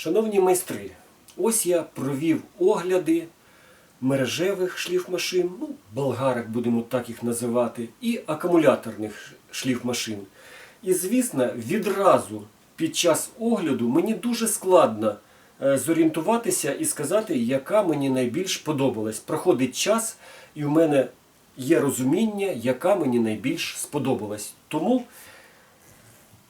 Шановні майстри, ось я провів огляди мережевих шліфмашин, ну, болгарок будемо так їх називати, і акумуляторних шліфмашин. І звісно, відразу під час огляду мені дуже складно е, зорієнтуватися і сказати, яка мені найбільш подобалась. Проходить час, і у мене є розуміння, яка мені найбільш сподобалась. Тому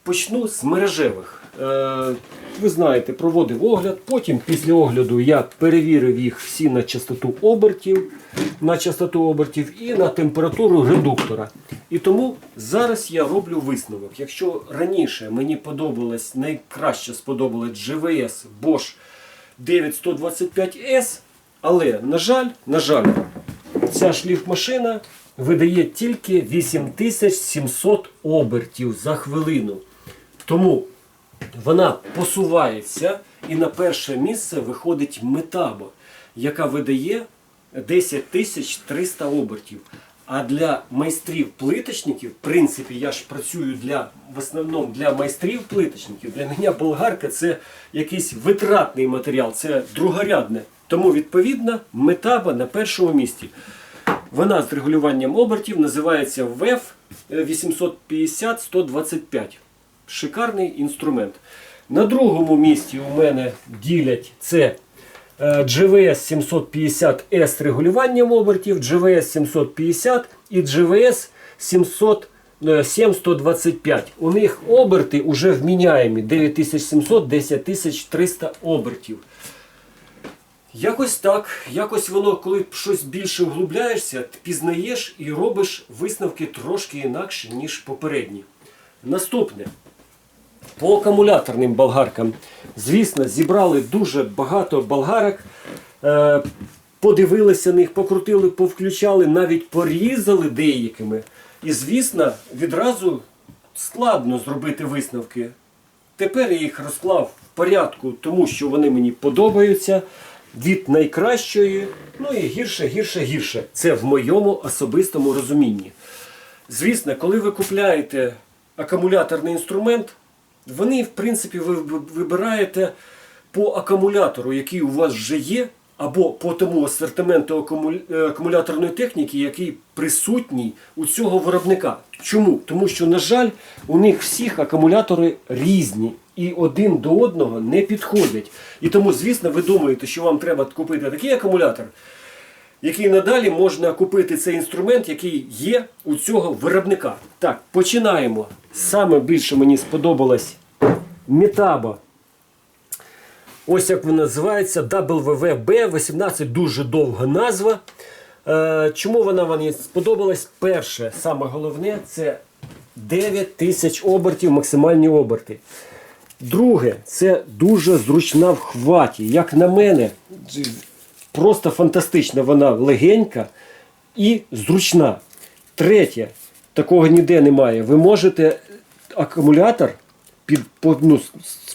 Почну з мережевих. Е, ви знаєте, проводив огляд. Потім після огляду я перевірив їх всі на частоту обертів, на частоту обертів і на температуру редуктора. І тому зараз я роблю висновок. Якщо раніше мені подобалось, найкраще сподобалось GVS Bosch 9125S, але, на жаль, на жаль, ця шліфмашина видає тільки 8700 обертів за хвилину. Тому вона посувається і на перше місце виходить метаба, яка видає 10300 обертів. А для майстрів-плиточників, в принципі, я ж працюю для, в основному для майстрів-плиточників. Для мене болгарка це якийсь витратний матеріал, це другорядне. Тому, відповідно, метаба на першому місці. Вона з регулюванням обертів називається VEF 850-125. Шикарний інструмент. На другому місці у мене ділять це е, GVS 750S з регулюванням обертів, GVS 750 і GVS 700 е, 7125. У них оберти вже вміняємі 9700-10300 обертів. Якось так, якось воно, коли щось більше вглубляєшся, пізнаєш і робиш висновки трошки інакше, ніж попередні. Наступне. По акумуляторним болгаркам. Звісно, зібрали дуже багато болгарок, е, подивилися на них, покрутили, повключали, навіть порізали деякими. І, звісно, відразу складно зробити висновки. Тепер я їх розклав в порядку, тому що вони мені подобаються. Від найкращої, ну і гірше, гірше, гірше. Це в моєму особистому розумінні. Звісно, коли ви купляєте акумуляторний інструмент, вони, в принципі, ви вибираєте по акумулятору, який у вас вже є, або по тому асортименту е, акумуляторної техніки, який присутній у цього виробника. Чому? Тому що, на жаль, у них всіх акумулятори різні і один до одного не підходять. І тому, звісно, ви думаєте, що вам треба купити такий акумулятор, який надалі можна купити цей інструмент, який є у цього виробника. Так, починаємо. Саме більше мені сподобалась Метаба. Ось як вона називається WVB18, дуже довга назва. Е, чому вона мені сподобалась? Перше, саме головне, це 9 тисяч обертів, максимальні оберти. Друге, це дуже зручна в хваті. Як на мене, просто фантастична вона легенька і зручна. Третє, такого ніде немає. Ви можете акумулятор під, ну,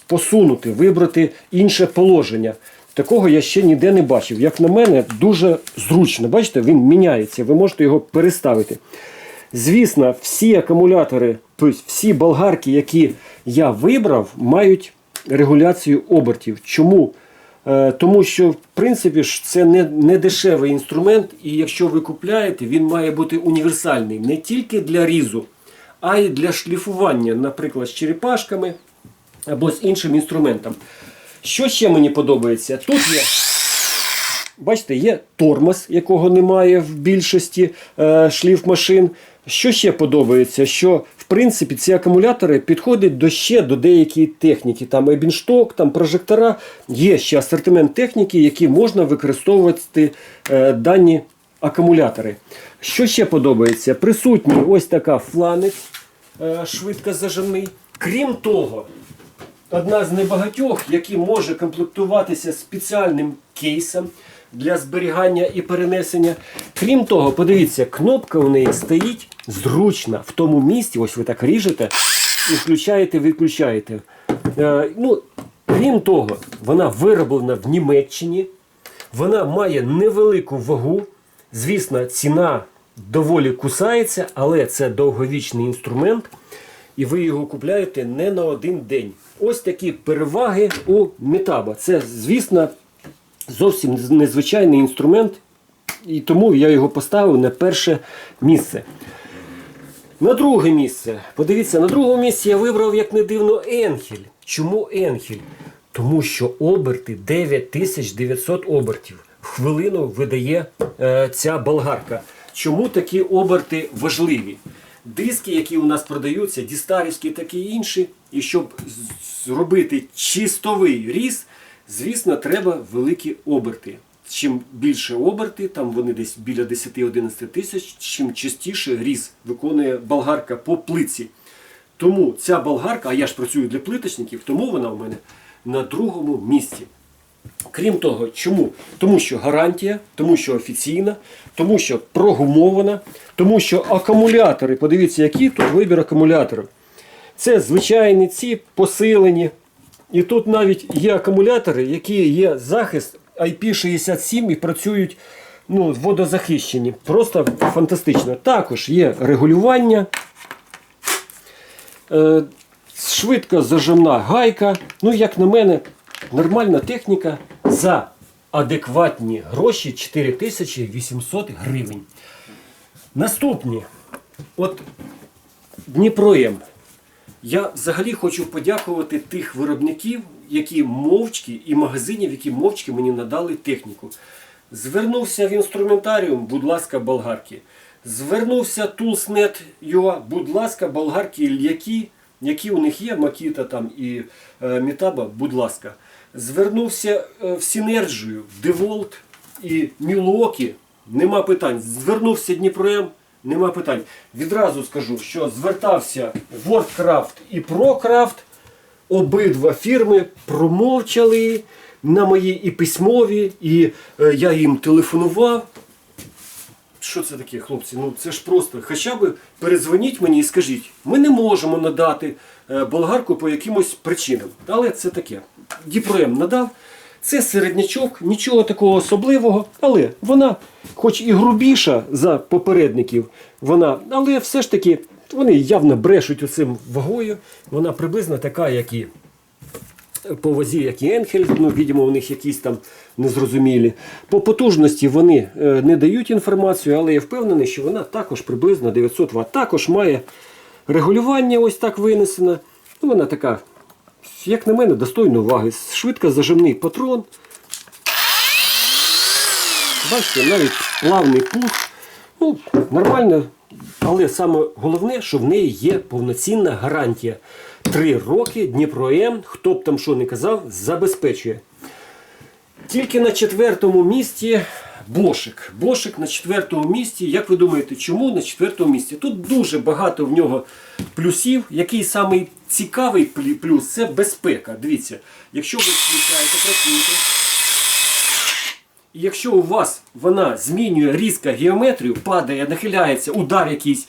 посунути, вибрати інше положення. Такого я ще ніде не бачив. Як на мене, дуже зручно. Бачите, він міняється, ви можете його переставити. Звісно, всі акумулятори, тобто всі болгарки, які я вибрав, мають регуляцію обертів. Чому? Е, Тому що, в принципі, це не, не дешевий інструмент, і якщо ви купляєте, він має бути універсальний не тільки для різу, а й для шліфування, наприклад, з черепашками або з іншим інструментом. Що ще мені подобається? Тут є Бачите, є тормоз, якого немає в більшості е, шліфмашин. Що ще подобається? Що в принципі ці акумулятори підходять до ще до деякої техніки. Там ебіншток, там прожектора. Є ще асортимент техніки, які можна використовувати е, дані акумулятори. Що ще подобається? Присутній ось така фланець е, швидкозажимний. Крім того, одна з небагатьох, які може комплектуватися спеціальним кейсом для зберігання і перенесення. Крім того, подивіться, кнопка у неї стоїть зручна в тому місці. Ось ви так ріжете і включаєте, виключаєте. Е, ну, крім того, вона вироблена в Німеччині. Вона має невелику вагу. Звісно, ціна доволі кусається, але це довговічний інструмент. і ви його купляєте не на один день. Ось такі переваги у Метаба. Це, звісно, зовсім незвичайний інструмент, і тому я його поставив на перше місце. На друге місце. Подивіться, на другому місці я вибрав, як не дивно, Енхель. Чому Енхель? Тому що оберти 9900 обертів. В хвилину видає е, ця болгарка. Чому такі оберти важливі? Диски, які у нас продаються, дістарівські, такі інші. І щоб зробити чистовий різ, звісно, треба великі оберти. Чим більше оберти, там вони десь біля 10-11 тисяч, чим частіше різ виконує болгарка по плитці. Тому ця болгарка, а я ж працюю для плиточників, тому вона у мене на другому місці. Крім того, чому? Тому що гарантія, тому що офіційна, тому що прогумована, тому що акумулятори, подивіться, який тут вибір акумуляторів. Це звичайні, ці посилені. І тут навіть є акумулятори, які є захист IP67 і працюють ну, водозахищені. Просто фантастично. Також є регулювання. Е, швидко зажимна гайка. Ну, як на мене, нормальна техніка за адекватні гроші 4800 гривень. Наступні. От Дніпром. Я взагалі хочу подякувати тих виробників, які мовчки, і магазинів, які мовчки мені надали техніку. Звернувся в інструментаріум, будь ласка, болгарки. Звернувся Toolsnet.ua, будь ласка, болгарки, які, які у них є, Макіта там і е, Мітаба, будь ласка. Звернувся е, в Сінерджію, Деволт і Мілуокі, нема питань. Звернувся Дніпром, нема питань. Відразу скажу, що звертався WordCraft і ProCraft, обидва фірми промовчали на мої і письмові, і е, я їм телефонував. Що це таке, хлопці? Ну це ж просто. Хоча б перезвоніть мені і скажіть, ми не можемо надати е, болгарку по якимось причинам. Але це таке. Діпром надав. Це середнячок, нічого такого особливого, але вона, хоч і грубіша за попередників, вона, але все ж таки вони явно брешуть оцим вагою. Вона приблизно така, як і по вазі, як і Енхель, ну, відомо, у них якісь там незрозумілі. По потужності вони е, не дають інформацію, але я впевнений, що вона також приблизно 900 Вт. Також має регулювання ось так винесено. Ну, вона така, як на мене, достойна уваги. Швидко зажимний патрон. Бачите, навіть плавний пух. Ну, нормально. Але саме головне, що в неї є повноцінна гарантія. Три роки Дніпро М, хто б там що не казав, забезпечує. Тільки на четвертому місці Бошик. Бошик на четвертому місці. Як ви думаєте, чому на четвертому місці? Тут дуже багато в нього плюсів. Який самий цікавий плюс це безпека. Дивіться, якщо ви включаєте, працюєте. І якщо у вас вона змінює різко геометрію, падає, нахиляється, удар якийсь,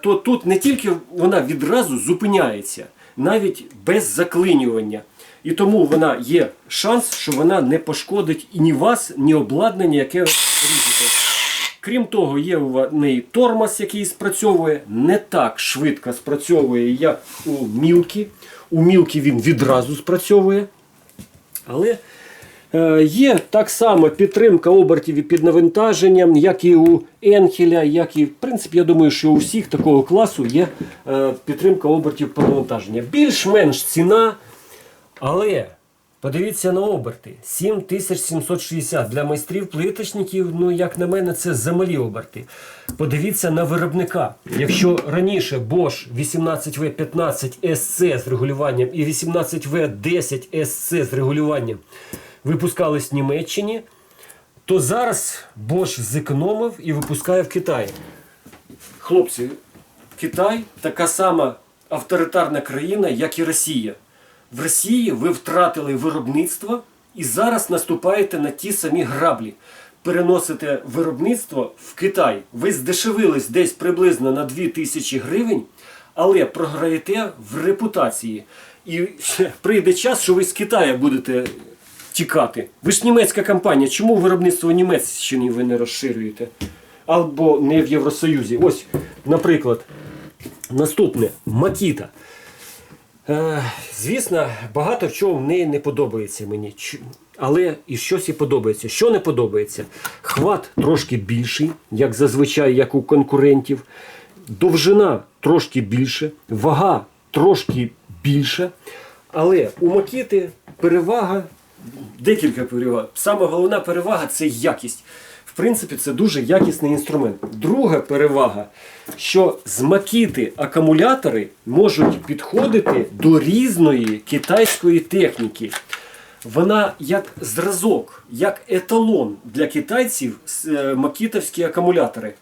то тут не тільки вона відразу зупиняється, навіть без заклинювання. І тому вона є шанс, що вона не пошкодить і ні вас, ні обладнання, яке ріжете. Крім того, є у неї тормоз, який спрацьовує не так швидко спрацьовує, як у мілкі. У мілкі він відразу спрацьовує. Але е, є так само підтримка обертів і під навантаженням, як і у Енхеля, як і, в принципі, я думаю, що у всіх такого класу є е, підтримка обертів під навантаження. Більш-менш ціна, але подивіться на оберти. 7760 для майстрів плиточників, ну, як на мене, це замалі оберти. Подивіться на виробника. Якщо раніше Bosch 18V15 SC з регулюванням і 18V10 SC з регулюванням випускались в Німеччині, то зараз Bosch зекономив і випускає в Китаї. Хлопці, Китай така сама авторитарна країна, як і Росія. В Росії ви втратили виробництво і зараз наступаєте на ті самі граблі. Переносите виробництво в Китай. Ви здешевились десь приблизно на 2000 гривень, але програєте в репутації. І прийде час, що ви з Китаю будете тікати. Ви ж німецька компанія. Чому виробництво Німеччини ви не розширюєте? Або не в Євросоюзі. Ось, наприклад, Наступне Макіта. Е, звісно, багато в чому в неї не подобається мені. Але і щось і подобається. Що не подобається? Хват трошки більший, як зазвичай, як у конкурентів. Довжина трошки більше, вага трошки більша. Але у Макіти перевага, декілька переваг. Саме головна перевага це якість. В принципі, це дуже якісний інструмент. Друга перевага, що з макіти акумулятори можуть підходити до різної китайської техніки. Вона як зразок, як еталон для китайців е, макітовські акумулятори.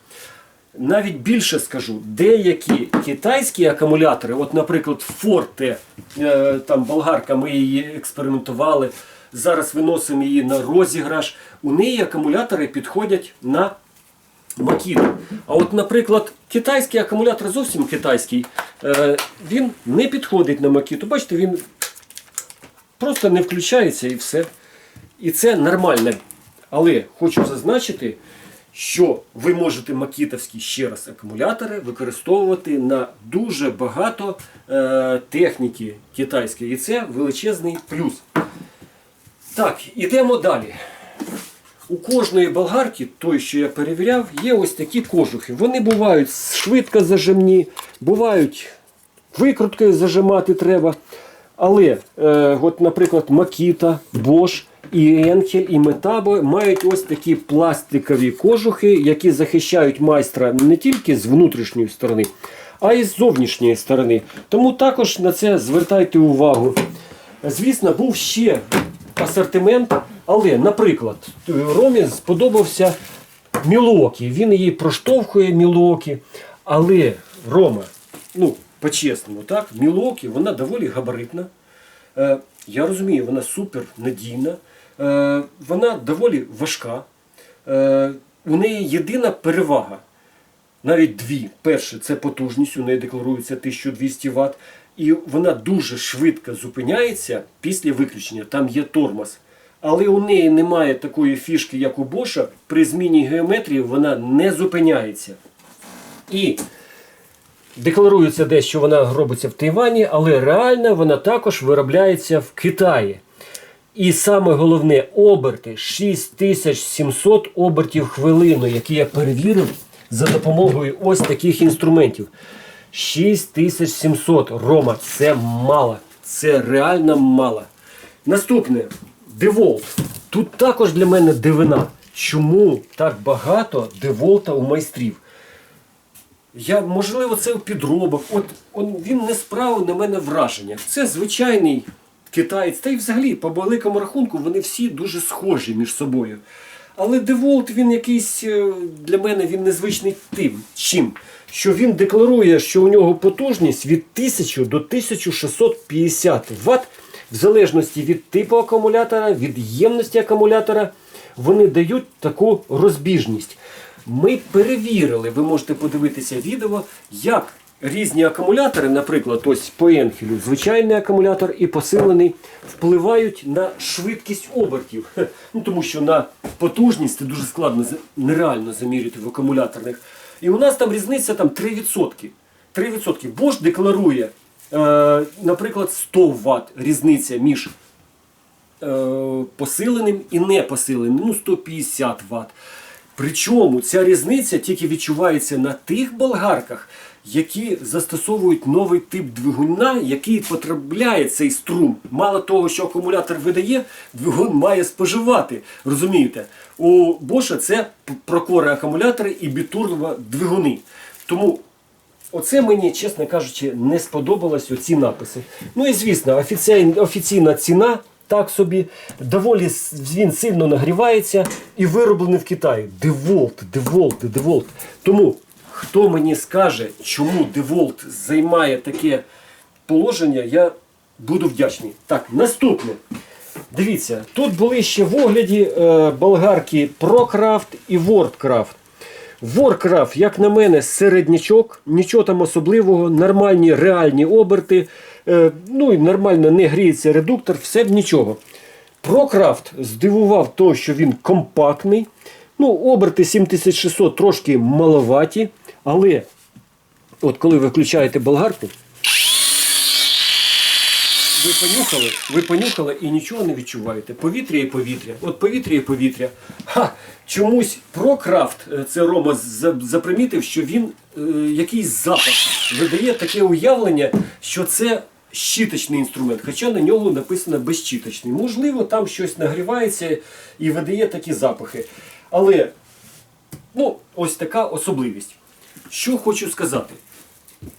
Навіть більше скажу, деякі китайські акумулятори, от, наприклад, Forte, е, там болгарка, ми її експериментували. Зараз виносимо її на розіграш. У неї акумулятори підходять на Макіту. А от, наприклад, китайський акумулятор зовсім китайський, е, він не підходить на Макіту. Бачите, він просто не включається і все. І це нормально. Але хочу зазначити, що ви можете макітовські ще раз акумулятори використовувати на дуже багато е, техніки китайської. І це величезний плюс. Так, ідемо далі. У кожної болгарки, той, що я перевіряв, є ось такі кожухи. Вони бувають швидко зажимні, бувають викруткою зажимати треба. Але, е, от, наприклад, Makita, Bosch, і Enkel, і Metabo мають ось такі пластикові кожухи, які захищають майстра не тільки з внутрішньої сторони, а й з зовнішньої сторони. Тому також на це звертайте увагу. Звісно, був ще асортимент, але, наприклад, Ромі сподобався Мілокі. Він її проштовхує Мілокі. Але Рома, ну, по-чесному, так, Мілокі, вона доволі габаритна. Е, я розумію, вона супер надійна, е, вона доволі важка. Е, у неї єдина перевага. Навіть дві. Перше, це потужність, у неї декларується 1200 Вт. І вона дуже швидко зупиняється після виключення. Там є тормоз. Але у неї немає такої фішки, як у Боша. При зміні геометрії вона не зупиняється. І декларується десь, що вона робиться в Тайвані, але реально вона також виробляється в Китаї. І саме головне оберти 6700 обертів хвилину, які я перевірив за допомогою ось таких інструментів. 6700 Рома, це мало. Це реально мало. Наступне Деволт. Тут також для мене дивина. Чому так багато деволта у майстрів? Я, можливо, це підробок. От он, він не справив на мене враження. Це звичайний китаєць. Та й взагалі, по великому рахунку, вони всі дуже схожі між собою. Але Деволт він якийсь е, для мене він незвичний тим. Чим? Що він декларує, що у нього потужність від 1000 до 1650 Вт, в залежності від типу акумулятора, від ємності акумулятора, вони дають таку розбіжність. Ми перевірили, ви можете подивитися відео, як різні акумулятори, наприклад, ось по Енхелю, звичайний акумулятор і посилений, впливають на швидкість обертів. Ну, тому що на потужність це дуже складно, нереально заміряти в акумуляторних. І у нас там різниця там 3%. 3%. Bosch декларує, е, наприклад, 100 Вт різниця між е, посиленим і непосиленим, ну 150 Вт. Причому ця різниця тільки відчувається на тих болгарках, які застосовують новий тип двигуна, який потрапляє цей струм. Мало того, що акумулятор видає, двигун має споживати. Розумієте? У Боша це прокори акумулятори і бітурбо двигуни. Тому Оце мені, чесно кажучи, не сподобалось оці написи. Ну і звісно, офіційна ціна так собі, доволі він сильно нагрівається і вироблений в Китаї. Деволт, деволт, деволт. Тому хто мені скаже, чому деволт займає таке положення, я буду вдячний. Так, наступне. Дивіться, тут були ще в огляді е, болгарки ProCraft і WordCraft. Warcraft, як на мене, середнячок, нічого там особливого, нормальні реальні оберти, е, ну і нормально не гріється редуктор, все б нічого. Procraft здивував то, що він компактний. Ну, оберти 7600 трошки маловаті, але От коли ви включаєте болгарку, ви понюхали, ви понюхали і нічого не відчуваєте. Повітря і повітря. От повітря і повітря. Ха! Чомусь ProCraft, е, це Рома запримітив, що він е, якийсь запах видає таке уявлення, що це щіточний інструмент, хоча на ньому написано безщіточний. Можливо, там щось нагрівається і видає такі запахи. Але ну, ось така особливість. Що хочу сказати.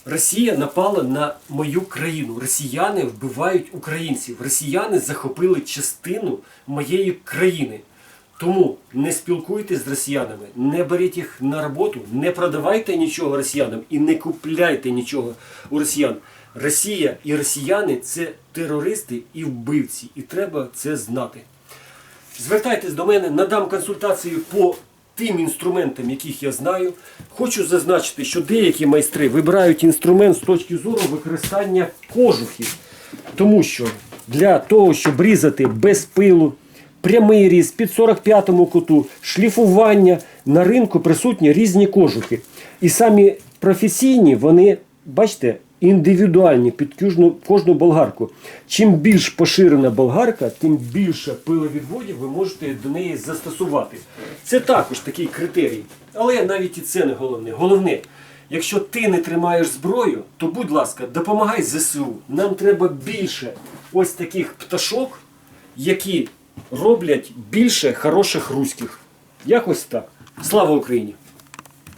Росія напала на мою країну. Росіяни вбивають українців. Росіяни захопили частину моєї країни. Тому не спілкуйтесь з росіянами, не беріть їх на роботу, не продавайте нічого росіянам і не купляйте нічого у росіян. Росія і росіяни це терористи і вбивці, і треба це знати. Звертайтесь до мене, надам консультацію по тим інструментам, яких я знаю. Хочу зазначити, що деякі майстри вибирають інструмент з точки зору використання кожухів. Тому що для того, щоб різати без пилу, прямий різ під 45-му куту, шліфування на ринку присутні різні кожухи. І самі професійні, вони, бачите, індивідуальні під кожну, кожну болгарку. Чим більш поширена болгарка, тим більше пиловідводів ви можете до неї застосувати. Це також такий критерій. Але навіть і це не головне. Головне, якщо ти не тримаєш зброю, то будь ласка, допомагай ЗСУ. Нам треба більше ось таких пташок, які роблять більше хороших руських. Якось так. Слава Україні!